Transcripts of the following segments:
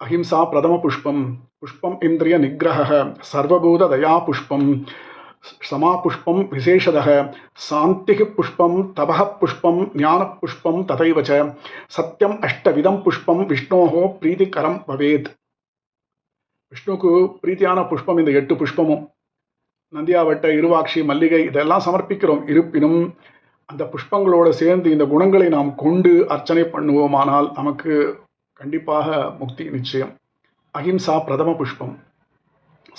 அஹிம்சா பிரதம புஷ்பம் புஷ்பம் இந்திரிய நிகிரக சர்வபூத தயா புஷ்பம் சமா புஷ்பம் விசேஷதः சாந்தி புஷ்பம் தபக புஷ்பம் ஞான புஷ்பம் ததைவச்ச சத்தியம் அஷ்டவிதம் புஷ்பம் விஷ்ணோகோ பிரீதிகரம் பவேத். விஷ்ணுக்கு பிரீத்தியான புஷ்பம் இந்த எட்டு புஷ்பமும். நந்தியாவட்ட இருவாட்சி மல்லிகை இதெல்லாம் சமர்ப்பிக்கிறோம். இருப்பினும் அந்த புஷ்பங்களோடு சேர்ந்து இந்த குணங்களை நாம் கொண்டு அர்ச்சனை பண்ணுவோமானால் நமக்கு கண்டிப்பாக முக்தி நிச்சயம். அஹிம்சா பிரதம புஷ்பம்.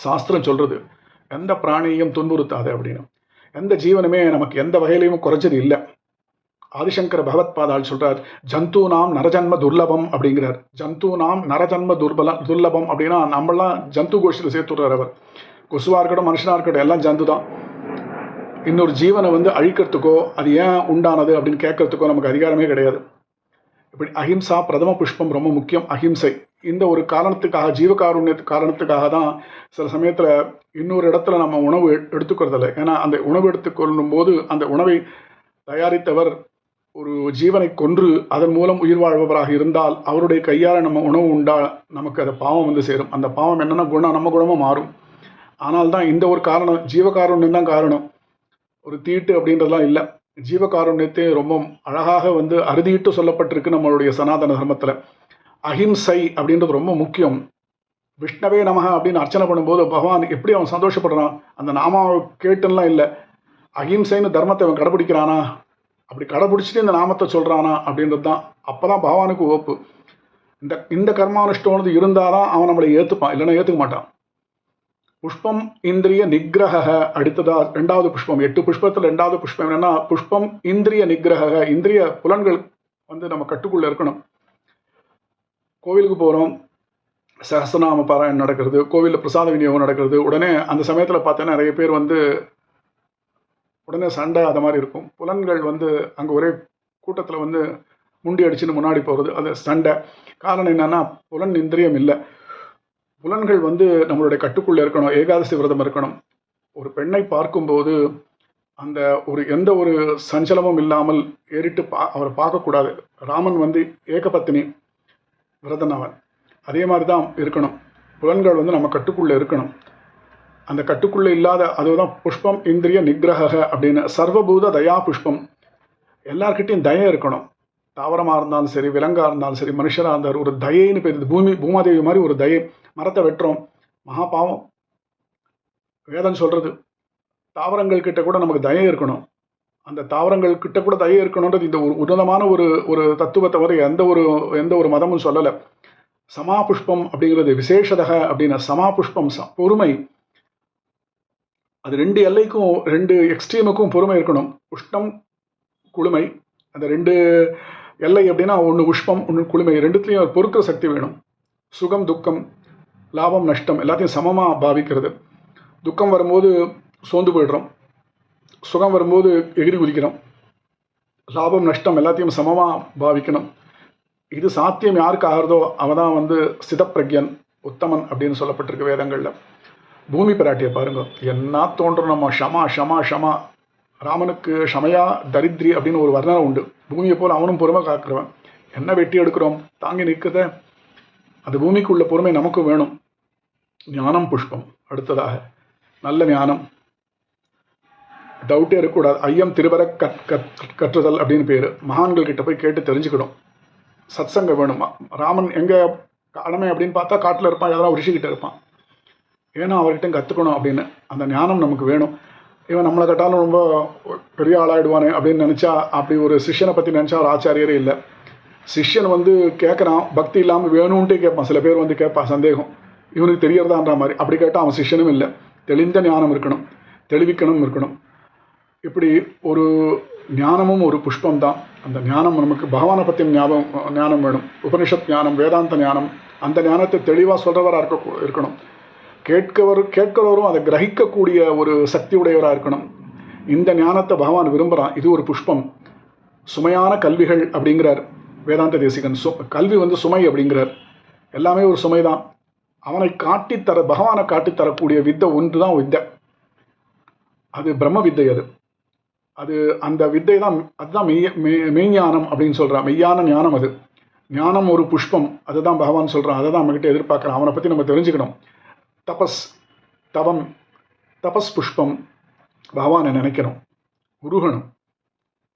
சாஸ்திரம் சொல்கிறது எந்த பிராணியையும் துன்புறுத்தாது அப்படின்னு. எந்த ஜீவனுமே நமக்கு எந்த வகையிலையும் குறைஞ்சது இல்லை. ஆதிசங்கர பகவத்பாதால் சொல்கிறார் ஜந்து நாம் நரஜன்ம துர்லபம் அப்படிங்கிறார். ஜந்து நாம் நரஜன்ம துர்பல துர்லபம் அப்படின்னா நம்மளாம் ஜந்து கோஷ்டியில் சேர்த்துடுறார் அவர். கொசுவாக இருக்கட்டும் மனுஷனாக இருக்கட்டும் எல்லாம் ஜந்து தான் இன்னொரு ஜீவனை வந்து அழிக்கிறதுக்கோ அது ஏன் உண்டானது அப்படின்னு கேட்கறதுக்கோ நமக்கு அதிகாரமே கிடையாது. இப்படி அஹிம்சா பிரதம புஷ்பம் ரொம்ப முக்கியம். அஹிம்சை. இந்த ஒரு காரணத்துக்காக ஜீவகாருண்ய காரணத்துக்காக தான் சில சமயத்தில் இன்னொரு இடத்துல நம்ம உணவு எடுத்துக்கிறதில்ல. ஏன்னா அந்த உணவு எடுத்துக்கொள்ளும் போது அந்த உணவை தயாரித்தவர் ஒரு ஜீவனை கொன்று அதன் மூலம் உயிர் வாழ்பவராக இருந்தால் அவருடைய கையால் நம்ம உணவு உண்டா நமக்கு அது பாவம் வந்து சேரும். அந்த பாவம் என்னென்ன குணம் நம்ம குணமும் மாறும். ஆனால் தான் இந்த ஒரு காரணம் ஜீவகாருண்யம் தான் காரணம். ஒரு தீட்டு அப்படின்றதெல்லாம் இல்லை. ஜீவகாருண்யத்தை ரொம்ப அழகாக வந்து அறுதியிட்டு சொல்லப்பட்டிருக்கு நம்மளுடைய சனாதன தர்மத்தில். அஹிம்சை அப்படின்றது ரொம்ப முக்கியம். விஷ்ணவே நமக அப்படின்னு அர்ச்சனை பண்ணும்போது பகவான் எப்படி அவன் சந்தோஷப்படுறான்? அந்த நாமாவை கேட்டுலாம் இல்லை. அஹிம்சைன்னு தர்மத்தை அவன் கடைபிடிக்கிறானா? அப்படி கடைபிடிச்சிட்டு இந்த நாமத்தை சொல்கிறானா அப்படின்றது தான் அப்போ தான் பகவானுக்கு ஓப்பு. இந்த இந்த கர்மானுஷ்டோனது இருந்தால் தான் அவன் நம்மளை ஏற்றுப்பான் இல்லைன்னா ஏற்றுக்க மாட்டான். புஷ்பம் இந்திரிய நிகிரக அடுத்ததா ரெண்டாவது புஷ்பம். எட்டு புஷ்பத்தில் ரெண்டாவது புஷ்பம் என்னன்னா புஷ்பம் இந்திரிய நிகிரக இந்திரிய புலன்கள் வந்து நம்ம கட்டுக்குள்ள இருக்கணும். கோவிலுக்கு போகிறோம் சகசநாம பாராயணம் நடக்கிறது. கோவிலில் பிரசாத விநியோகம் நடக்கிறது. உடனே அந்த சமயத்தில் பார்த்தோன்னா நிறைய பேர் வந்து உடனே சண்டை அது மாதிரி இருக்கும். புலன்கள் வந்து அங்கே ஒரே கூட்டத்தில் வந்து முண்டி அடிச்சுன்னு முன்னாடி போகிறது அது சண்டை. காரணம் என்னன்னா புலன் இந்திரியம் இல்லை. புலன்கள் வந்து நம்மளுடைய கட்டுக்குள்ளே இருக்கணும் ஏகாதசி விரதம் இருக்கணும். ஒரு பெண்ணை பார்க்கும்போது அந்த ஒரு எந்த ஒரு சஞ்சலமும் இல்லாமல் ஏறிட்டு பா அவரை பார்க்கக்கூடாது. ராமன் வந்து ஏகபத்தினி விரதன் அவன். அதே மாதிரி தான் இருக்கணும். புலன்கள் வந்து நம்ம கட்டுக்குள்ளே இருக்கணும். அந்த கட்டுக்குள்ளே இல்லாத அதுதான் புஷ்பம் இந்திரிய நிகிரக அப்படின்னு சர்வபூத தயா புஷ்பம். எல்லார்கிட்டையும் தயம் இருக்கணும். தாவரமாக இருந்தாலும் சரி விலங்காக இருந்தாலும் சரி மனுஷராக இருந்தார் ஒரு தயைன்னு பேர் பூமி பூமாதேவி மாதிரி ஒரு தயை. மரத்தை வெட்டுறோம். மகா பாவம். வேதம் சொல்கிறது தாவரங்கள் கிட்ட கூட நமக்கு தயம் இருக்கணும். அந்த தாவரங்கள் கிட்ட கூட தயம் இருக்கணுன்றது இந்த ஒரு உன்னதமான ஒரு ஒரு தத்துவத்தை வரை எந்த ஒரு எந்த ஒரு மதமும் சொல்லலை. சமா புஷ்பம் அப்படிங்கிறது விசேஷதக அப்படின்னா சமா புஷ்பம் ச பொறுமை. அது ரெண்டு எல்லைக்கும் ரெண்டு எக்ஸ்ட்ரீமுக்கும் பொறுமை இருக்கணும். உஷ்ணம் குளுமை. அந்த ரெண்டு எல்லை அப்படின்னா ஒன்று உஷ்பம் ஒன்று குளுமை. ரெண்டுத்துலேயும் பொறுக்கிற சக்தி வேணும். சுகம் துக்கம். லாபம் நஷ்டம் எல்லாத்தையும் சமமாக பாவிக்கிறது. துக்கம் வரும்போது சோர்ந்து போயிடுறோம். சுகம் வரும்போது எகிரி குதிக்கிறோம். லாபம் நஷ்டம் எல்லாத்தையும் சமமாக பாவிக்கணும். இது சாத்தியம் யாருக்கு ஆகிறதோ அவன் தான் வந்து சிதப்பிரக்யன் உத்தமன் அப்படின்னு சொல்லப்பட்டிருக்கு வேதங்களில். பூமி பிராட்டியை பாருங்க. என்ன தோன்றும் நம்ம ஷமா ஷமா ஷமா. ராமனுக்கு ஷமையா தரித்ரி அப்படின்னு ஒரு வர்ணனை உண்டு. பூமியை போல் அவனும் பொறுமை காக்கிறவன். என்ன வெட்டி எடுக்கிறோம்? தாங்கி நிற்கிறத அந்த பூமிக்குள்ள பொறுமை நமக்கும் வேணும். ஞானம் புஷ்பம். அடுத்ததாக நல்ல ஞானம். டவுட்டே இருக்கக்கூடாது. ஐயம் திருவர கற் கற் கற்றுதல் அப்படின்னு பேர். மகான்கள் கிட்ட போய் கேட்டு தெரிஞ்சுக்கணும். சத்சங்க வேணும். ராமன் எங்கே கடமை அப்படின்னு பார்த்தா காட்டில் இருப்பான். யாராவது ரிஷிக்கிட்ட இருப்பான். ஏன்னா அவர்கிட்ட கற்றுக்கணும் அப்படின்னு. அந்த ஞானம் நமக்கு வேணும். இவன் நம்மளை கட்டாலும் ரொம்ப பெரிய ஆளாயிடுவானே அப்படின்னு நினச்சா அப்படி ஒரு சிஷ்யனை பற்றி நினச்சா ஒரு ஆச்சாரியரே இல்லை. சிஷ்யன் வந்து கேட்குறான் பக்தி இல்லாமல் வேணும்ன்ட்டே கேட்பான். சில பேர் வந்து கேட்பான் சந்தேகம். இவனுக்கு தெரியறதான்ற மாதிரி. அப்படி கேட்டால் அவன் சிஷ்யனும் இல்லை. தெளிந்த ஞானம் இருக்கணும். தெளிவிக்கணும் இருக்கணும். இப்படி ஒரு ஞானமும் ஒரு புஷ்பம் தான் அந்த ஞானம் நமக்கு பகவானை பற்றியும் ஞாபகம் ஞானம் வேணும். உபனிஷத் ஞானம் வேதாந்த ஞானம் அந்த ஞானத்தை தெளிவாக சொல்கிறவராக இருக்க இருக்கணும். கேட்கவர் கேட்கிறவரும் அதை கிரகிக்கக்கூடிய ஒரு சக்தி உடையவராக இருக்கணும். இந்த ஞானத்தை பகவான் விரும்புகிறான் இது ஒரு புஷ்பம். சுமையான கல்விகள் அப்படிங்கிறார். வேதாந்த தேசிகன் சு கல்வி வந்து சுமை அப்படிங்கிறார். எல்லாமே ஒரு சுமை தான். அவனை காட்டித்தர பகவானை காட்டித்தரக்கூடிய வித்தை ஒன்று தான் வித்தை. அது பிரம்ம வித்தை அது. அது அந்த வித்தை தான் அதுதான் மெய் மெய் மெய்ஞானம் அப்படின்னு சொல்கிறான் மெய்யான ஞானம் அது. ஞானம் ஒரு புஷ்பம். அதுதான் பகவான் சொல்கிறான் அதை தான் நம்மக்கிட்ட எதிர்பார்க்குறான். அவனை பற்றி நம்ம தெரிஞ்சுக்கணும். தபஸ் தவம் தபஸ் புஷ்பம். பகவானை நினைக்கணும். உருகணும்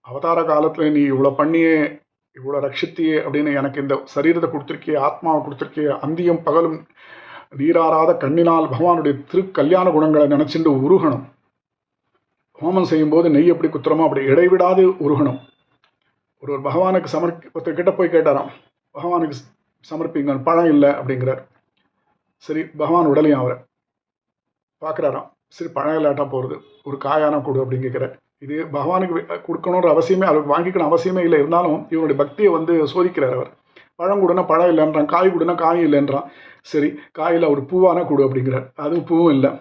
அவதார காலத்தில் நீ இவ்வளோ பண்ணியே இவ்வளோ ரட்சித்தியே அப்படின்னு எனக்கு இந்த சரீரத்தை கொடுத்துருக்கே ஆத்மாவை கொடுத்துருக்கே அந்தியும் பகலும் நீராறாத கண்ணினால் பகவானுடைய திரு கல்யாண குணங்களை நினச்சிட்டு உருகணும். ஹோமம் செய்யும்போது நெய் எப்படி குத்துறமோ அப்படி இடைவிடாது உருகணும். ஒரு ஒரு பகவானுக்கு சமர்ப்பி ஒருத்தர் கிட்ட போய் கேட்டாராம் பகவானுக்கு சமர்ப்பிங்க பழம் இல்லை அப்படிங்கிறார். சரி பகவான் உடலையும் அவரை பார்க்குறாராம். சரி பழம் இல்லாட்டா போகிறது ஒரு காயான கொடு அப்படின்னு கேட்குறார். இது பகவானுக்கு கொடுக்கணுன்ற அவசியமே அவர் வாங்கிக்கணும் அவசியமே இல்லை. இருந்தாலும் இவனுடைய பக்தியை வந்து சோதிக்கிறார் அவர். பழம் கொடுனா பழம் இல்லைன்றான் காய் கொடுனா காய் இல்லைன்றான். சரி காயில் ஒரு பூவான கொடு அப்படிங்கிறார். அதுவும் பூவும் இல்லை.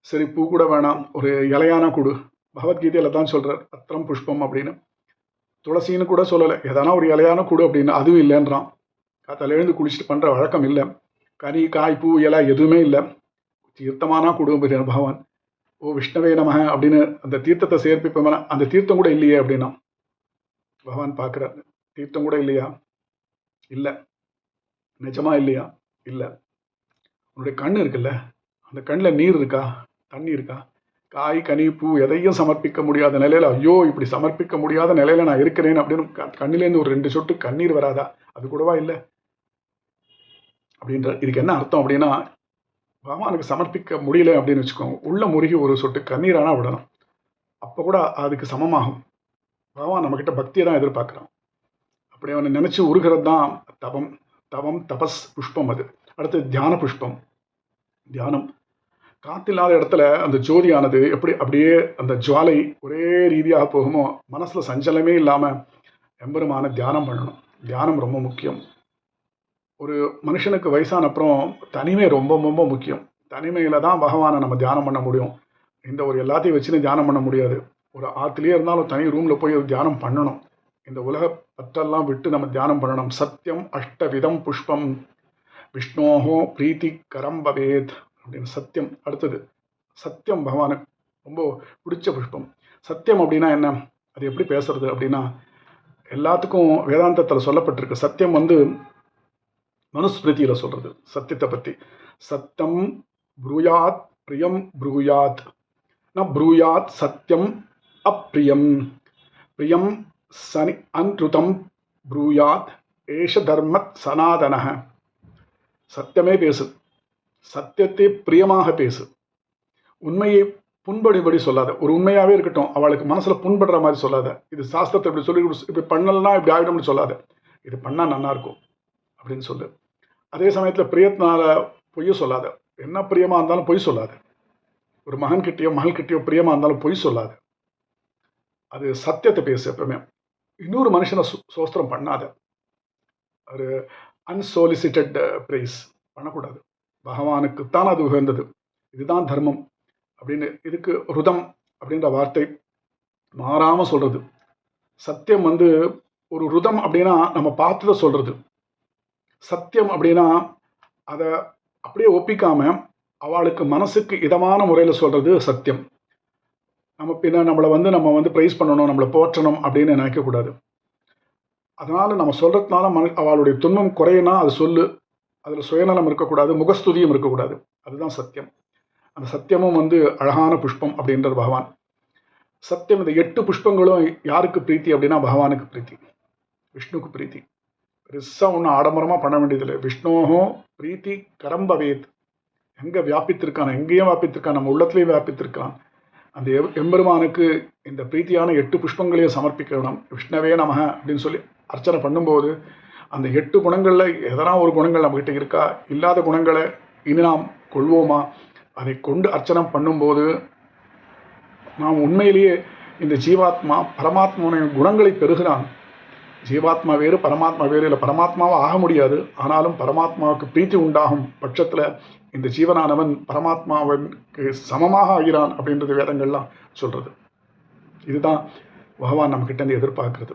சரி பூ கூட வேணாம். ஒரு இலையான கொடு. பகவத்கீதையில் தான் சொல்கிறார் அத்திரம் புஷ்பம் அப்படின்னு. துளசின்னு கூட சொல்லலை. எதனா ஒரு இலையான கொடு அப்படின்னு அதுவும் இல்லைன்றான். காத்தால எழுந்து குளிச்சுட்டு பண்ணுற வழக்கம் இல்லை. கனி காய் பூ இலை எதுவுமே இல்லை. தீர்த்தமானா கொடு அப்படின்னு பகவான். ஓ விஷ்ணவே நம அப்படின்னு அந்த தீர்த்தத்தை சேர்ப்பிப்போம்னா அந்த தீர்த்தம் கூட இல்லையே அப்படின்னா. பகவான் பார்க்குறார் தீர்த்தம் கூட இல்லையா? இல்லை. நிஜமா இல்லையா? இல்லை. உன்னுடைய கண் இருக்குல்ல? அந்த கண்ணில் நீர் இருக்கா? தண்ணி இருக்கா? காய் கனி பூ எதையும் சமர்ப்பிக்க முடியாத நிலையில் ஐயோ இப்படி சமர்ப்பிக்க முடியாத நிலையில் நான் இருக்கிறேன் அப்படின்னு கண்ணிலேருந்து ஒரு ரெண்டு சொட்டு கண்ணீர் வராதா? அது கூடவா இல்லை? அப்படின்ற இதுக்கு என்ன அர்த்தம் அப்படின்னா பகவானுக்கு சமர்ப்பிக்க முடியல அப்படின்னு வச்சுக்கோங்க. உள்ள முருகி ஒரு சொட்டு கண்ணீரானா விடணும் அப்போ கூட அதுக்கு சமமாகும். பகவான் நம்மக்கிட்ட பக்தியை தான் எதிர்பார்க்குறான். அப்படி அவனை நினச்சி உருகிறது தான் தவம் தவம் தபஸ் புஷ்பம் அது. அடுத்து தியான புஷ்பம். தியானம். காத்தில்லாத இடத்துல அந்த ஜோதியானது எப்படி அப்படியே அந்த ஜுவாலை ஒரே ரீதியாக போகுமோ மனசில் சஞ்சலமே இல்லாமல் எம்பெருமான தியானம் பண்ணணும். தியானம் ரொம்ப முக்கியம். ஒரு மனுஷனுக்கு வயசான அப்புறம் தனிமை ரொம்ப ரொம்ப முக்கியம். தனிமையில் தான் பகவானை நம்ம தியானம் பண்ண முடியும். இந்த ஒரு எல்லாத்தையும் வச்சுன்னு தியானம் பண்ண முடியாது. ஒரு ஆற்றுலேயே இருந்தாலும் தனி ரூமில் போய் ஒரு தியானம் பண்ணணும். இந்த உலக பற்றெல்லாம் விட்டு நம்ம தியானம் பண்ணணும். சத்தியம் அஷ்டவிதம் புஷ்பம். விஷ்ணோஹோ பிரீத்தி கரம் பவேத் அப்படின்னு சத்தியம் அடுத்தது சத்தியம் பகவானுக்கு ரொம்ப பிடிச்ச புஷ்பம். சத்தியம் அப்படின்னா என்ன? அது எப்படி பேசுறது அப்படின்னா எல்லாத்துக்கும் வேதாந்தத்தில் சொல்லப்பட்டிருக்கு. சத்தியம் வந்து மனுஸ்மிருதியில் சொல்றது சத்தியத்தை பற்றி சத்தம் ப்ரூயாத் பிரியம் ப்ரூயாத். ந ப்ரூயாத் சத்தியம் அப்பிரியம் பிரியம் சனி அன்ருதம் ப்ரூயாத் ஏஷ தர்மத் சனாதன சத்தியமே பேசு. சத்தியத்தை பிரியமாக பேசு. உண்மையை புண்படும்படி சொல்லாத. ஒரு உண்மையாகவே இருக்கட்டும் அவளுக்கு மனசில் புண்படுற மாதிரி சொல்லாத. இது சாஸ்திரத்தை இப்படி சொல்லி இப்படி பண்ணலன்னா இப்படி ஆகிடும்னு சொல்லாத. இது பண்ணால் நல்லாயிருக்கும் அப்படின்னு சொல்லு. அதே சமயத்தில் பிரியத்தினால பொய்யும் சொல்லாத. என்ன பிரியமாக இருந்தாலும் பொய் சொல்லாத. ஒரு மகன் கிட்டேயோ மகள் கிட்டேயோ பிரியமாக இருந்தாலும் பொய் சொல்லாத. அது சத்தியத்தை பேசு எப்பவுமே. இன்னொரு மனுஷனை சு- சோஸ்திரம் பண்ணாத. ஒரு அன்சோலிசிட்டட் ப்ரைஸ் uh, பண்ணக்கூடாது. பகவானுக்குத்தான் அது உகந்தது. இதுதான் தர்மம் அப்படின்னு இதுக்கு ருதம் அப்படின்ற வார்த்தை மாறாமல் சொல்கிறது சத்தியம் வந்து ஒரு ருதம் அப்படின்னா நம்ம பார்த்து தான் சொல்கிறது சத்தியம் அப்படின்னா அதை அப்படியே ஒப்பிக்காம அவளுக்கு மனசுக்கு இதமான முறையில் சொல்கிறது சத்தியம். நம்ம பின்ன நம்மளை வந்து நம்ம வந்து ப்ரைஸ் பண்ணணும் நம்மளை போற்றணும் அப்படின்னு நினைக்கக்கூடாது அதனால் நம்ம சொல்கிறதுனால மன அவளுடைய துன்பம் குறையினா அது சொல்லு. அதில் சுயநலம் இருக்கக்கூடாது முகஸ்துதியும் இருக்கக்கூடாது. அதுதான் சத்தியம். அந்த சத்தியமும் வந்து அழகான புஷ்பம் அப்படின்றது பகவான். சத்தியம் இந்த எட்டு புஷ்பங்களும் யாருக்கு பிரீத்தி அப்படின்னா பகவானுக்கு பிரீத்தி. விஷ்ணுக்கு பிரீத்தி. பெருசாக ஒன்றும் ஆடம்பரமாக பண்ண வேண்டியதில்லை. விஷ்ணோஹோ பிரீத்தி கரம்பவேத் எங்கே வியாபித்திருக்கான்? எங்கேயும் வியாபித்திருக்கான்? நம்ம உள்ளத்துலேயும் வியாபித்திருக்கான். அந்த எம்பெருமானுக்கு இந்த பிரீத்தியான எட்டு புஷ்பங்களையும் சமர்ப்பிக்கணும். விஷ்ணவே நமக அப்படின்னு சொல்லி அர்ச்சனை பண்ணும்போது அந்த எட்டு குணங்களில் எதனா ஒரு குணங்கள் நம்மகிட்ட இருக்கா? இல்லாத குணங்களை இனி நாம் கொள்வோமா? அதை கொண்டு அர்ச்சனை பண்ணும்போது நாம் உண்மையிலேயே இந்த ஜீவாத்மா பரமாத்மாவின் குணங்களை பெறுகிறான். ஜீவாத்மா வேறு பரமாத்மா வேறு இல்லை. பரமாத்மாவை ஆக முடியாது. ஆனாலும் பரமாத்மாவுக்கு பிரீத்தி உண்டாகும் பட்சத்தில் இந்த ஜீவனானவன் பரமாத்மாவனுக்கு சமமாக ஆகிறான் அப்படின்றது வேதங்கள்லாம் சொல்கிறது இதுதான் பகவான் நம்மக்கிட்ட இருந்து எதிர்பார்க்கறது.